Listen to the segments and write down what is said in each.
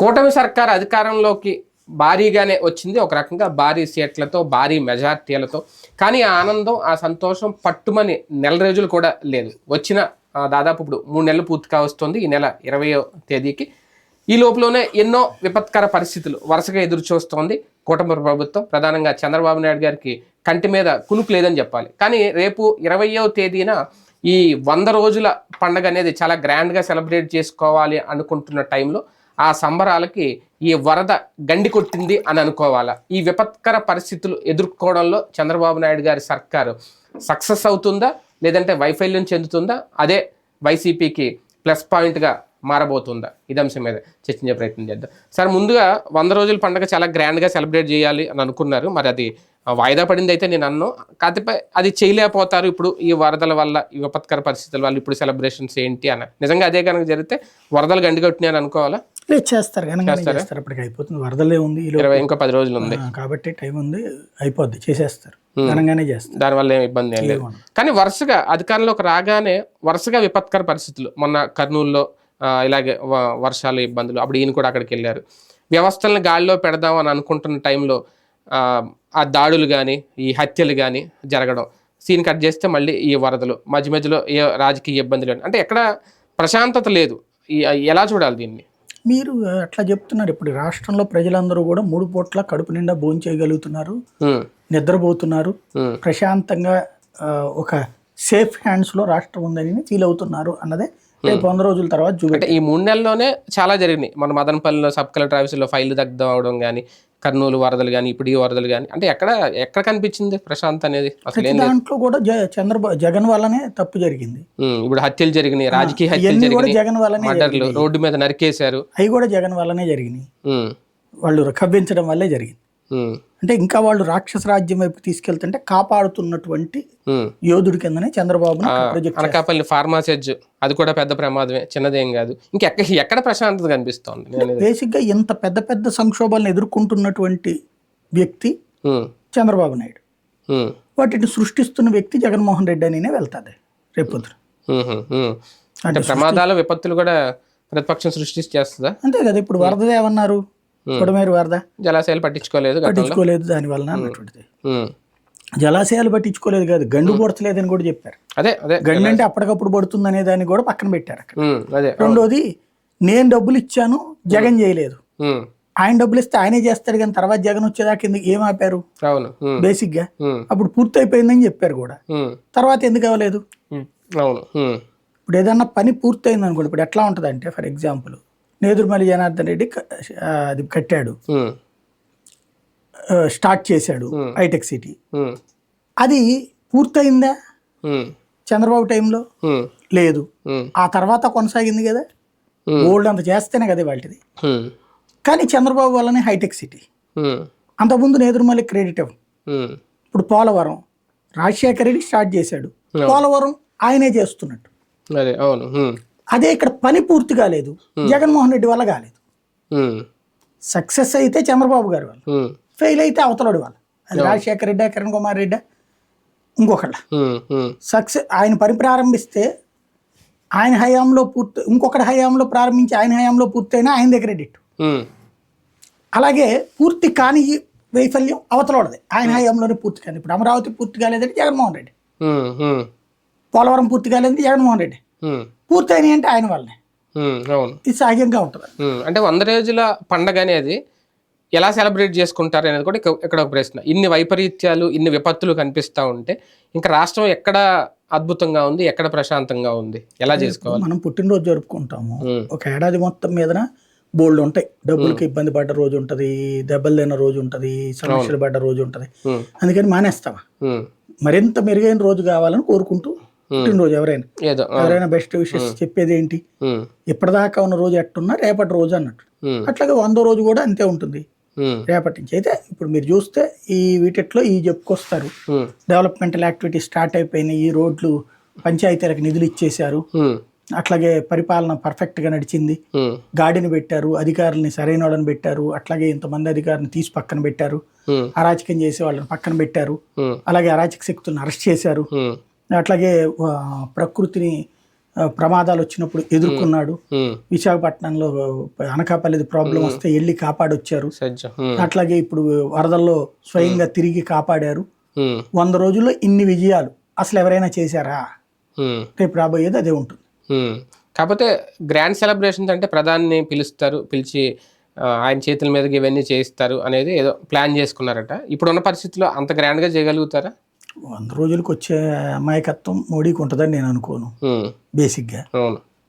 కూటమి సర్కార్ అధికారంలోకి భారీగానే వచ్చింది. ఒక రకంగా భారీ సీట్లతో భారీ మెజార్టీలతో. కానీ ఆ ఆనందం ఆ సంతోషం పట్టుమని నెల రోజులు కూడా లేదు. వచ్చిన దాదాపు ఇప్పుడు మూడు నెలలు పూర్తిగా వస్తుంది ఈ నెల ఇరవయో తేదీకి. ఈ లోపలనే ఎన్నో విపత్కర పరిస్థితులు వరుసగా ఎదురు చూస్తోంది కూటమి ప్రభుత్వం. ప్రధానంగా చంద్రబాబు నాయుడు గారికి కంటి మీద కునుకు లేదని చెప్పాలి. కానీ రేపు ఇరవయో తేదీన ఈ వంద రోజుల పండగ అనేది చాలా గ్రాండ్గా సెలబ్రేట్ చేసుకోవాలి అనుకుంటున్న టైంలో ఆ సంబరాలకి ఈ వరద గండి కొట్టింది అని అనుకోవాలా? ఈ విపత్కర పరిస్థితులు ఎదుర్కోవడంలో చంద్రబాబు నాయుడు గారి సర్కారు సక్సెస్ అవుతుందా? లేదంటే వైఫల్యం చెందుతుందా? అదే వైసీపీకి ప్లస్ పాయింట్గా మారబోతుందా? ఇది అంశం మీద చర్చించే ప్రయత్నం చేద్దాం. సార్ ముందుగా వంద రోజుల పండుగ చాలా గ్రాండ్గా సెలబ్రేట్ చేయాలి అని అనుకున్నారు. మరి అది వాయిదా పడింది అయితే నేను అన్ను. కాకపోతే అది చేయలేకపోతారు ఇప్పుడు ఈ వరదల వల్ల ఈ విపత్కర పరిస్థితుల వల్ల ఇప్పుడు సెలబ్రేషన్స్ ఏంటి అని. నిజంగా అదే కనుక జరిగితే వరదలు గండి కొట్టినాయని అనుకోవాలా? లేదు చేస్తారు ఘనంగానే చేస్తారు? అప్పటికి అయిపోతుంది. వరదలే ఉంది ఇంకో పది రోజులు ఉంది. కాబట్టి టైం ఉంది అయిపోద్ది చేసేస్తారు. ఘనంగానే చేస్తారు. దానివల్ల ఏం ఇబ్బంది ఏం లేదు. కానీ వరుసగా అధికారంలోకి రాగానే వరుసగా విపత్కర పరిస్థితులు. మొన్న కర్నూలులో ఇలాగే వర్షాలు ఇబ్బందులు అప్పుడు ఈయన కూడా అక్కడికి వెళ్ళారు. వ్యవస్థలను గాలిలో పెడదాం అని అనుకుంటున్న టైంలో ఆ, దాడులు కానీ ఈ హత్యలు కానీ జరగడం సీన్ కట్ చేస్తే మళ్ళీ ఈ వరదలు మధ్య మధ్యలో ఏ రాజకీయ ఇబ్బందులు అంటే ఎక్కడ ప్రశాంతత లేదు. ఎలా చూడాలి దీన్ని? మీరు అట్లా చెప్తున్నారు. ఇప్పుడు రాష్ట్రంలో ప్రజలందరూ కూడా మూడు పూట్ల కడుపు నిండా భోజనం చేయగలుగుతున్నారు. నిద్రపోతున్నారు. ప్రశాంతంగా ఒక సేఫ్ హ్యాండ్స్లో రాష్ట్రం ఉందని ఫీల్ అవుతున్నారు అన్నదే రేపు వంద రోజుల తర్వాత చూపెట్టి అంటే ఈ మూడు నెలల్లోనే చాలా జరిగినాయి. మన మదనపల్లిలో సబ్ కలెక్టర్ ఆఫీసులో ఫైల్ దగ్ధం అవడం కానీ కర్నూలు వరదలు కానీ ఇప్పుడు ఈ వరదలు కానీ అంటే ఎక్కడ ఎక్కడ కనిపించింది ప్రశాంత్ అనేది? అసలు దాంట్లో కూడా చంద్రబాబు జగన్ వల్లనే తప్పు జరిగింది. ఇప్పుడు హత్యలు జరిగినాయి రాజకీయ హత్యలు జరిగినాయి. జగన్ వల్లనే మర్డర్లు రోడ్డు మీద నరికేశారు. అవి కూడా జగన్ వల్లనే జరిగినాయి. వాళ్ళు కవ్వించడం వల్లే జరిగింది. అంటే ఇంకా వాళ్ళు రాక్షస రాజ్యం వైపు తీసుకెళ్తుంటే కాపాడుతున్నటువంటి. యోధుడి కిందనే ప్రొజెక్ట్ అనకాపల్లి ఫార్మాసెజ్ అది కూడా పెద్ద ప్రమాదమే చిన్నదేం కాదు. ఇంకెక్కడ ఎక్కడ ప్రశాంతత కనిపిస్తోంది నేను బేసిక్గా ఇంత పెద్ద పెద్ద సంక్షోభాలను ఎదుర్కొంటున్నటువంటి వ్యక్తి చంద్రబాబు నాయుడు. వాటిని సృష్టిస్తున్న వ్యక్తి జగన్మోహన్ రెడ్డి అనినే వెళ్తాది రేపు. అంటే ప్రమాదాలు విపత్తులు కూడా ప్రతిపక్షం సృష్టి చేస్తుందా అంతే కదా ఇప్పుడు వరద ఏమన్నారు కొడమేరు వరద? జలాశయాలు పట్టించుకోలేదు పట్టించుకోలేదు దాని వలన అన్నటువంటిది. జలాశయాలు పట్టించుకోలేదు కాదు గండు పొడతలేదని కూడా చెప్పారు. అదే అదే గండు అంటే అప్పటికప్పుడు పడుతుంది అనే దాన్ని కూడా పక్కన పెట్టారు అక్కడ. రెండోది నేను డబ్బులు ఇచ్చాను జగన్ చేయలేదు. ఆయన డబ్బులు ఇస్తే ఆయనే చేస్తాడు కానీ తర్వాత జగన్ వచ్చేదాకా ఎందుకు ఏం ఆపారు? బేసిక్గా అప్పుడు పూర్తి అయిపోయిందని చెప్పారు కూడా. తర్వాత ఎందుకు అవ్వలేదు? ఇప్పుడు ఏదన్నా పని పూర్తయింది అనుకోండి ఇప్పుడు ఎట్లా ఉంటుంది అంటే ఫర్ ఎగ్జాంపుల్ నేదురుమల్లి జనార్దన్ రెడ్డి అది కట్టాడు. స్టార్ట్ చేశాడు హైటెక్ సిటీ. అది పూర్తయిందా? చంద్రబాబు టైంలో? లేదు. ఆ తర్వాత కొనసాగింది కదా. ఓల్డ్ అంత చేస్తేనే కదా వాటిది కానీ చంద్రబాబు వల్లనే హైటెక్ సిటీ. అంతకుముందు నేదురుమల్లి క్రెడిట్ ఇప్పుడు పోలవరం. రాజశేఖర రెడ్డి స్టార్ట్ చేశాడు. పోలవరం ఆయనే చేస్తున్నట్టు. అవును. అదే ఇక్కడ పని పూర్తి కాలేదు. జగన్మోహన్ రెడ్డి వల్ల కాలేదు. సక్సెస్ అయితే చంద్రబాబు గారి వల్ల. ఉమ్, ఫెయిల్ అయితే అవతలడు వల్ల. అది రాజశేఖర రెడ్డి కిరణ్ కుమార్ రెడ్డి ఇంకొకళ్ళ. సక్సెస్ ఆయన పని ప్రారంభిస్తే ఆయన హయాంలో పూర్తి ఇంకొకటి హయాంలో ప్రారంభించి ఆయన హయాంలో పూర్తయినా ఆయన దగ్గర క్రెడిట్ అలాగే పూర్తి కాని వైఫల్యం అవతలది ఆయన హయాంలోనే పూర్తి కాని ఇప్పుడు అమరావతి పూర్తి కాలేదంటే జగన్మోహన్ రెడ్డి. పోలవరం పూర్తి కాలేదంటే జగన్మోహన్ రెడ్డి. ఉమ్, పూర్తి అయినాయి అంటే ఆయన వల్లనే. అవును. ఇది సహజంగా ఉంటుంది. అంటే వంద రోజుల పండగ అనేది ఎలా సెలబ్రేట్ చేసుకుంటారు అనేది కూడా ఇక- ఇక్కడ ఒక ప్రశ్న. ఇన్ని వైపరీత్యాలు ఇన్ని విపత్తులు కనిపిస్తూ ఉంటే ఇంకా రాష్ట్రం ఎక్కడ అద్భుతంగా ఉంది ఎక్కడ ప్రశాంతంగా ఉంది? ఎలా చేసుకోవాలి? మనం పుట్టినరోజు జరుపుకుంటాము. ఒక ఏడాది మొత్తం మీదన బోల్డ్ ఉంటాయి. డబ్బులకి ఇబ్బంది పడ్డ రోజు ఉంటది దెబ్బలు తిన్న రోజు ఉంటది సమస్యలు పడ్డ రోజు ఉంటది. అందుకని మానేస్తావా? మరింత మెరుగైన రోజు కావాలని కోరుకుంటూ పుట్టినరోజు ఎవరైనా. ఎవరైనా బెస్ట్ విషెస్ చెప్పేది ఏంటి? ఉమ్, ఇప్పటిదాకా ఉన్న రోజు ఎట్టున్నా రేపటి రోజు అన్నట్టు. అట్లాగే వందో రోజు కూడా అంతే ఉంటుంది. రేపటి నుంచి అయితే ఇప్పుడు మీరు చూస్తే ఈ వీటిట్లో ఈ చెప్పుకొస్తారు డెవలప్మెంటల్ యాక్టివిటీస్ స్టార్ట్ అయిపోయినాయి. ఈ రోడ్లు పంచాయతీలకు నిధులు ఇచ్చేశారు. అట్లాగే పరిపాలన పర్ఫెక్ట్గా నడిచింది. ఉమ్, గాడిని పెట్టారు. అధికారులని సరైన వాళ్ళని పెట్టారు. అట్లాగే ఇంతమంది అధికారులను తీసి పక్కన పెట్టారు. అరాచకం చేసే వాళ్ళని పక్కన పెట్టారు. అలాగే అరాచక శక్తులను అరెస్ట్ చేశారు. అట్లాగే ప్రకృతిని ప్రమాదాలు వచ్చినప్పుడు ఎదుర్కొన్నాడు. విశాఖపట్నంలో అనకాపల్లిది ప్రాబ్లం వస్తే వెళ్ళి కాపాడొచ్చారు. అట్లాగే ఇప్పుడు వరదల్లో స్వయంగా తిరిగి కాపాడారు. వంద రోజుల్లో ఇన్ని విజయాలు. అసలు ఎవరైనా చేశారా? రేపు రాబోయేది అదే ఉంటుంది. కాకపోతే గ్రాండ్ సెలబ్రేషన్స్ అంటే ప్రధాని పిలుస్తారు పిలిచి ఆయన చేతుల మీదకి ఇవన్నీ చేయిస్తారు అనేది ఏదో ప్లాన్ చేసుకున్నారట. ఇప్పుడున్న పరిస్థితిలో అంత గ్రాండ్గా చేయగలుగుతారా? వంద రోజులకు వచ్చే అమాయకత్వం మోడీకి ఉంటుందని నేను అనుకోను. బేసిక్గా.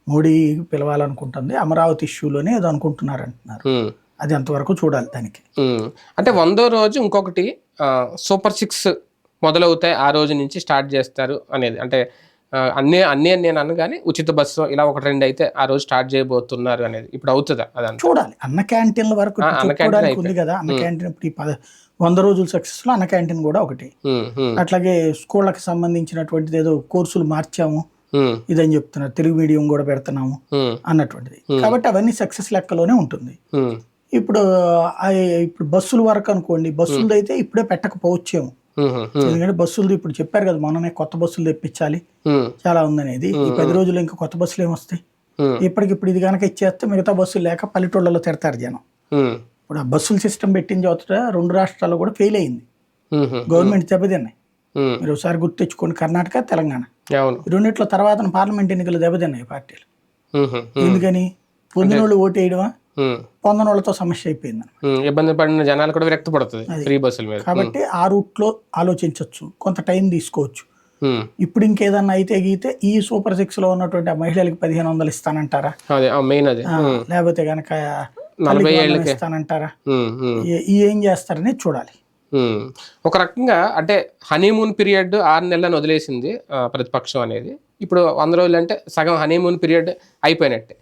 మోడీ పిలవాలనుకుంటుంది అమరావతి ఇష్యూలోనే ఏదో అనుకుంటున్నారు అంటున్నారు అది అంతవరకు చూడాలి దానికి. అంటే వందో రోజు ఇంకొకటి సూపర్ సిక్స్ మొదలవుతాయి ఆ రోజు నుంచి స్టార్ట్ చేస్తారు అనేది. అంటే అన్నీ అన్నీ అని నేను అను కానీ ఉచిత బస్సు ఇలా ఒకటి రెండు అయితే ఆ రోజు స్టార్ట్ చేయబోతున్నారు అనేది. ఇప్పుడు అవుతుందా అదంతా? చూడాలి. అన్న క్యాంటీన్ల వరకు అన్న ఉంది కదా. అన్న క్యాంటీన్ ఇప్పుడు ఈ పద వంద రోజుల సక్సెస్లో అన్న క్యాంటీన్ కూడా ఒకటి. అట్లాగే స్కూళ్ళకి సంబంధించినటువంటిది ఏదో కోర్సులు మార్చాము. ఇదని చెప్తున్నారు. తెలుగు మీడియం కూడా పెడుతున్నాము అన్నటువంటిది. కాబట్టి అవన్నీ సక్సెస్ లెక్కలోనే ఉంటుంది. ఇప్పుడు ఇప్పుడు బస్సుల వరకు అనుకోండి బస్సులది అయితే ఇప్పుడే పెట్టకపోవచ్చేమో. ఎందుకంటే బస్సులు ఇప్పుడు చెప్పారు కదా మొన్ననే కొత్త బస్సులు తెప్పించాలి. చాలా ఉందనేది. ఈ పది రోజులు ఇంకా కొత్త బస్సులు ఏమొస్తాయి ఇప్పటికిప్పుడు ఇది కనుక ఇచ్చేస్తే మిగతా బస్సులు లేక పల్లెటూళ్ళలో తిడతారు జనం. ఇప్పుడు ఆ బస్సుల సిస్టమ్ పెట్టిన చోట రెండు రాష్ట్రాల్లో కూడా ఫెయిల్ అయింది. గవర్నమెంట్ దెబ్బతిన్నాయి. మీరు ఒకసారి గుర్తెచ్చుకోండి కర్ణాటక తెలంగాణ. రెండిట్లో తర్వాత పార్లమెంట్ ఎన్నికలు దెబ్బతిన్నాయి పార్టీలు. ఎందుకని? పొందిన వాళ్ళు ఓటు వేయడమా? పొందని వాళ్ళతో సమస్య అయిపోయింది ఇబ్బంది పడిన జనాలు కూడా విరక్తి పడుతుంది ఫ్రీ బస్సుల మీద. కాబట్టి ఆ రూట్లో ఆలోచించవచ్చు కొంత టైం తీసుకోవచ్చు. ఇప్పుడు ఇంకేదన్నా అయితే గీతే ఈ సూపర్ సిక్స్లో ఉన్నటువంటి ఆ మహిళలకు పదిహేను వందలు ఇస్తానంటారా? మెయిన్ అదే. లేకపోతే గనక నలభై ఏళ్ళకే. ఇస్తానంటారా ఏం చేస్తారని చూడాలి. ఒక రకంగా అంటే హనీమూన్ పీరియడ్ ఆరు నెలలను వదిలేసింది ప్రతిపక్షం అనేది. ఇప్పుడు వంద రోజులు అంటే సగం హనీమూన్ పీరియడ్ అయిపోయినట్టే.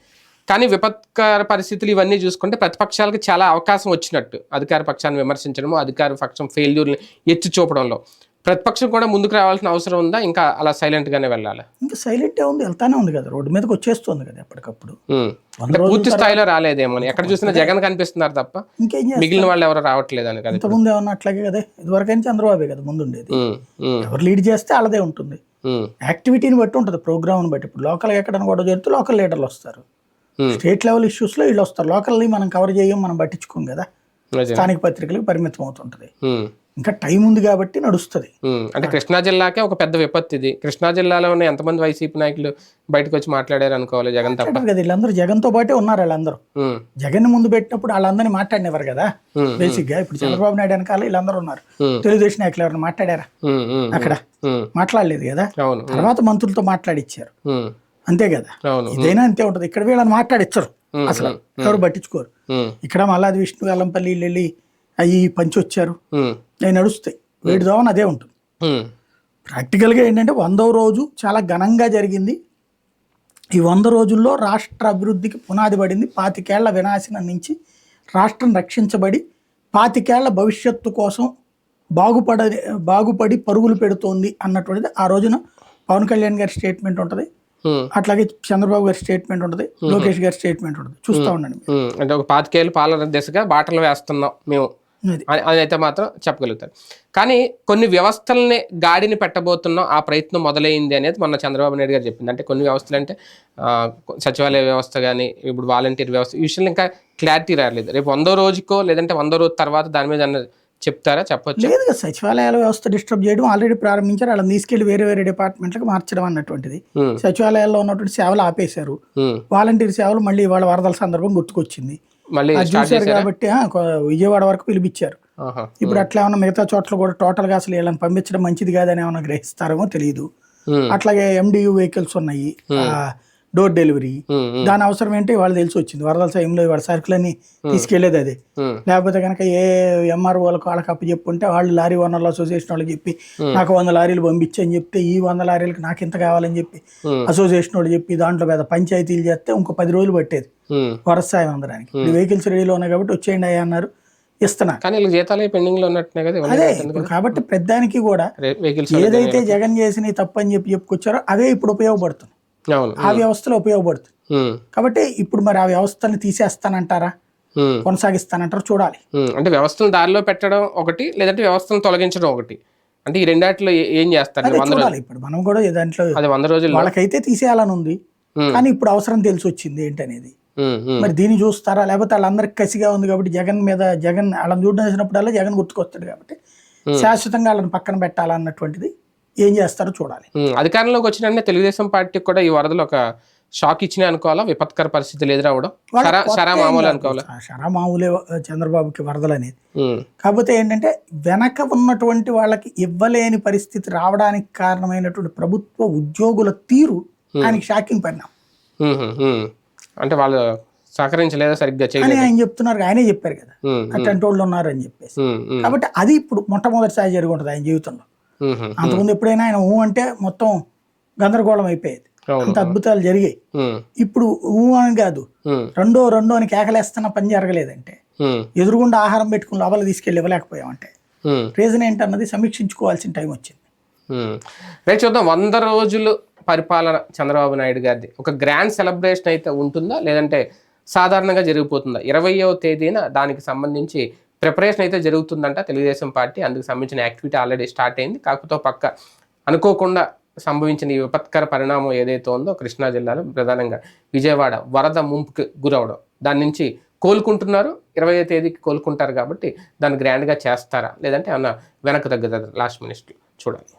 కానీ విపత్కర పరిస్థితులు ఇవన్నీ చూసుకుంటే ప్రతిపక్షాలకు చాలా అవకాశం వచ్చినట్టు. అధికార పక్షాన్ని విమర్శించడము అధికార పక్షం ఫెయిల్యూర్ని ఎత్తి చూపడంలో. ప్రతిపక్షం కూడా ముందుకు రావాల్సిన అవసరం ఉందా? ఇంకా అలా సైలెంట్ గానే వెళ్ళాలి? ఇంకా సైలెంట్ ఉంది వెళ్తానే ఉంది కదా రోడ్డు మీదకి వచ్చేస్తుంది కదా ఎప్పటికప్పుడు. పూర్తి స్థాయిలో రాలేదేమో. ఎక్కడ చూసినా జగన్ కనిపిస్తున్నారు తప్ప మిగిలిన వాళ్ళు ఎవరు రావట్లేదు అని కదా ఇంతకుముందు ఏమన్నా అట్లాగే కదా ఇదివరకైనా చంద్రబాబే కదా ముందు ఉమ్, ఎవరు లీడ్ చేస్తే వాళ్ళదే ఉంటుంది. యాక్టివిటీని బట్టి ఉంటుంది ప్రోగ్రామ్ని బట్టి. ఇప్పుడు లోకల్గా ఎక్కడైనా కూడా జరిగితే లోకల్ లీడర్లు వస్తారు. స్టేట్ లెవెల్ ఇష్యూస్లో వీళ్ళు వస్తారు. లోకల్ని మనం కవర్ చేయం మనం పట్టించుకోం కదా. స్థానిక పత్రికలకు పరిమితం అవుతుంటుంది. ఇంకా టైం ఉంది కాబట్టి నడుస్తుంది. అంటే కృష్ణా జిల్లాకే ఒక పెద్ద విపత్తు ఇది. కృష్ణా జిల్లాలో ఉన్న ఎంతమంది వైసీపీ నాయకులు బయటకు వచ్చి మాట్లాడారు అనుకోవాలి జగన్ తప్ప. కదా వీళ్ళందరూ జగన్తో పాటే ఉన్నారు వాళ్ళందరూ. జగన్ ముందు పెట్టినప్పుడు వాళ్ళందరినీ మాట్లాడినవారు కదా. బేసిక్గా ఇప్పుడు చంద్రబాబు నాయుడు వెనకాల వీళ్ళందరూ ఉన్నారు. తెలుగుదేశం నాయకులు ఎవరైనా మాట్లాడారా? అక్కడ. మాట్లాడలేదు కదా. తర్వాత మంత్రులతో మాట్లాడిచ్చారు. అంతే కదా. ఇదైనా అంతే ఉంటది. ఇక్కడ వీళ్ళని మాట్లాడిచ్చారు అసలు. ఎవరు పట్టించుకోరు. ఇక్కడ మల్లాది విష్ణు వెల్లంపల్లి వీళ్ళు వెళ్ళి అవి పంచి వచ్చారు అవి నడుస్తాయి. వేడి దోవన అదే ఉంటుంది. ప్రాక్టికల్గా ఏంటంటే వందవ రోజు చాలా ఘనంగా జరిగింది. ఈ వంద రోజుల్లో రాష్ట్ర అభివృద్ధికి పునాది పడింది. పాతికేళ్ళ వినాశనం నుంచి రాష్ట్రం రక్షించబడి పాతికేళ్ళ భవిష్యత్తు కోసం బాగుపడ బాగుపడి పరుగులు పెడుతోంది అన్నటువంటిది ఆ రోజున పవన్ కళ్యాణ్ గారి స్టేట్మెంట్ ఉంటుంది. అట్లాగే చంద్రబాబు గారి స్టేట్మెంట్ ఉంటుంది. లోకేష్ గారి స్టేట్మెంట్ ఉంటుంది. చూస్తూ ఉండండి. అంటే ఒక పాతికేళ్ళు పాలన దిశగా బాటలు వేస్తున్నాం మేము. అని అయితే మాత్రం చెప్పగలుగుతారు. కానీ కొన్ని వ్యవస్థల్ని గాడిని పెట్టబోతున్నాం ఆ ప్రయత్నం మొదలైంది అనేది మొన్న చంద్రబాబు నాయుడు గారు చెప్పింది. అంటే కొన్ని వ్యవస్థలు అంటే సచివాలయ వ్యవస్థ కానీ ఇప్పుడు వాలంటీర్ వ్యవస్థ ఈ విషయంలో ఇంకా క్లారిటీ రాలేదు. రేపు వందో రోజుకో లేదంటే వందో రోజు తర్వాత దాని మీద చెప్తారా? చెప్పొచ్చు? లేదు సచివాలయాల వ్యవస్థ డిస్టర్బ్ చేయడం ఆల్రెడీ ప్రారంభించారు. వాళ్ళని తీసుకెళ్ళి వేరే వేరే డిపార్ట్మెంట్లకు మార్చడం అన్నటువంటిది. సచివాలయాల్లో ఉన్నటువంటి సేవలు ఆపేశారు. వాలంటీర్ సేవలు మళ్ళీ వాళ్ళ వరదల సందర్భం గుర్తుకొచ్చింది. మళ్ళీ చూశారు కాబట్టి విజయవాడ వరకు పిలిపించారు. ఇప్పుడు అట్లా ఏమన్నా మిగతా చోట్ల కూడా టోటల్గా అసలు వీళ్ళని పంపించడం మంచిది కాదని ఏమైనా గ్రహిస్తారేమో తెలియదు అట్లాగే ఎండియు వెహికల్స్ ఉన్నాయి. Door delivery. దాని అవసరం ఏంటి వాళ్ళు తెలిసి వచ్చింది. వరదల సమయంలో వాళ్ళ సరుకులన్నీ తీసుకెళ్ళేది అదే. లేకపోతే కనుక ఏ ఎంఆర్ వాళ్ళకి వాళ్ళకి అప్పు చెప్పుంటే వాళ్ళు లారీ ఓనర్ల అసోసియేషన్ వాళ్ళకి చెప్పి నాకు వంద లారీలు పంపించి అని చెప్తే ఈ వంద లారీలకు నాకు ఇంత కావాలని చెప్పి అసోసియేషన్ వాళ్ళు చెప్పి దాంట్లో పెద్ద పంచాయతీలు చేస్తే ఇంకో పది రోజులు పట్టేది. వరస సాయం అందడానికి. వెహికల్స్ రెడీలో ఉన్నాయి కాబట్టి వచ్చేయండి అయ్యా అన్నారు. ఇస్తున్నారు కానీ వీళ్ళకి జీతాలు పెండింగ్లో ఉన్నట్టునే కదా ఇవన్నీ అదే కాబట్టి పెద్దానికి కూడా ఏదైతే జగన్ చేసిన తప్పు అని చెప్పి చెప్పుకొచ్చారో అవే ఇప్పుడు ఉపయోగపడుతుంది. ఆ వ్యవస్థలో ఉపయోగపడుతుంది. కాబట్టి ఇప్పుడు మరి ఆ వ్యవస్థని తీసేస్తానంటారా. కొనసాగిస్తానంటారా చూడాలి. అంటే వ్యవస్థను దారిలో పెట్టడం ఒకటి లేదంటే వ్యవస్థను తొలగించడం ఒకటి. అంటే ఈ రెండాటిలో ఏ- చేస్తారు? రోజులు. చూడాలి. ఇప్పుడు మనం కూడా దాంట్లో అది వంద రోజుల్లో. వాళ్ళకైతే తీసేయాలని ఉంది. కానీ ఇప్పుడు అవసరం తెలిసి వచ్చింది ఏంటనేది. మరి దీన్ని చూస్తారా? లేకపోతే వాళ్ళందరికి కసిగా ఉంది కాబట్టి జగన్ మీద జగన్ వాళ్ళని చూడడం వేసినప్పుడల్లా జగన్ గుర్తుకొస్తాడు కాబట్టి శాశ్వతంగా వాళ్ళని పక్కన పెట్టాలన్నటువంటిది ఏం చేస్తారో చూడాలి. అధికారంలోకి వచ్చిన తెలుగుదేశం పార్టీకి కూడా ఈ వరదలు ఒక షాక్ ఇచ్చినాయి అనుకోవాలా? విపత్కర పరిస్థితులు ఎదురవడం షరా మామూలు. అనుకోవాలా? ఆ షరా మామూలే చంద్రబాబుకి వరదలు అనేది. కాకపోతే ఏంటంటే వెనక ఉన్నటువంటి వాళ్ళకి ఇవ్వలేని పరిస్థితి రావడానికి కారణమైనటువంటి ప్రభుత్వ ఉద్యోగుల తీరు ఆయనకి షాకింగ్ పరిణామం. అంటే వాళ్ళు సహకరించలేదా సరిగ్గా అని ఆయన చెప్తున్నారు ఆయనే చెప్పారు కదా. అట్లాంటి వాళ్ళు ఉన్నారు అని చెప్పేసి కాబట్టి అది ఇప్పుడు మొట్టమొదటిసారి జరిగి ఉంటుంది ఆయన జీవితంలో. అంతకుముందు ఎప్పుడైనా ఆయన ఊ అంటే మొత్తం గందరగోళం అయిపోయేది. అంత అద్భుతాలు జరిగాయి. ఇప్పుడు ఊ అని కాదు. రెండో రెండో అని కేకలేస్తున్న పని జరగలేదంటే. ఎదురుగుండా ఆహారం పెట్టుకుని లోపల తీసుకెళ్ళి ఇవ్వలేకపోయామంటే. రీజన్ ఏంటన్నది సమీక్షించుకోవాల్సిన టైం వచ్చింది. రేపు చూద్దాం. వంద రోజులు పరిపాలన చంద్రబాబు నాయుడు గారిది. ఒక గ్రాండ్ సెలబ్రేషన్ అయితే ఉంటుందా? లేదంటే సాధారణంగా జరిగిపోతుందా? ఇరవయవ తేదీన దానికి సంబంధించి ప్రిపరేషన్ అయితే జరుగుతుందంట. తెలుగుదేశం పార్టీ అందుకు సంబంధించిన యాక్టివిటీ ఆల్రెడీ స్టార్ట్ అయింది. కాకపోతే పక్క అనుకోకుండా సంభవించిన ఈ విపత్కర పరిణామం ఏదైతే ఉందో కృష్ణా జిల్లాలో ప్రధానంగా విజయవాడ వరద ముంపుకి గురవడం. దాని నుంచి కోలుకుంటున్నారు. ఇరవై తేదీకి కోలుకుంటారు కాబట్టి దాన్ని గ్రాండ్గా చేస్తారా? లేదంటే ఏమన్నా వెనక్కి తగ్గుతుంది లాస్ట్ మినిస్టర్ చూడాలి.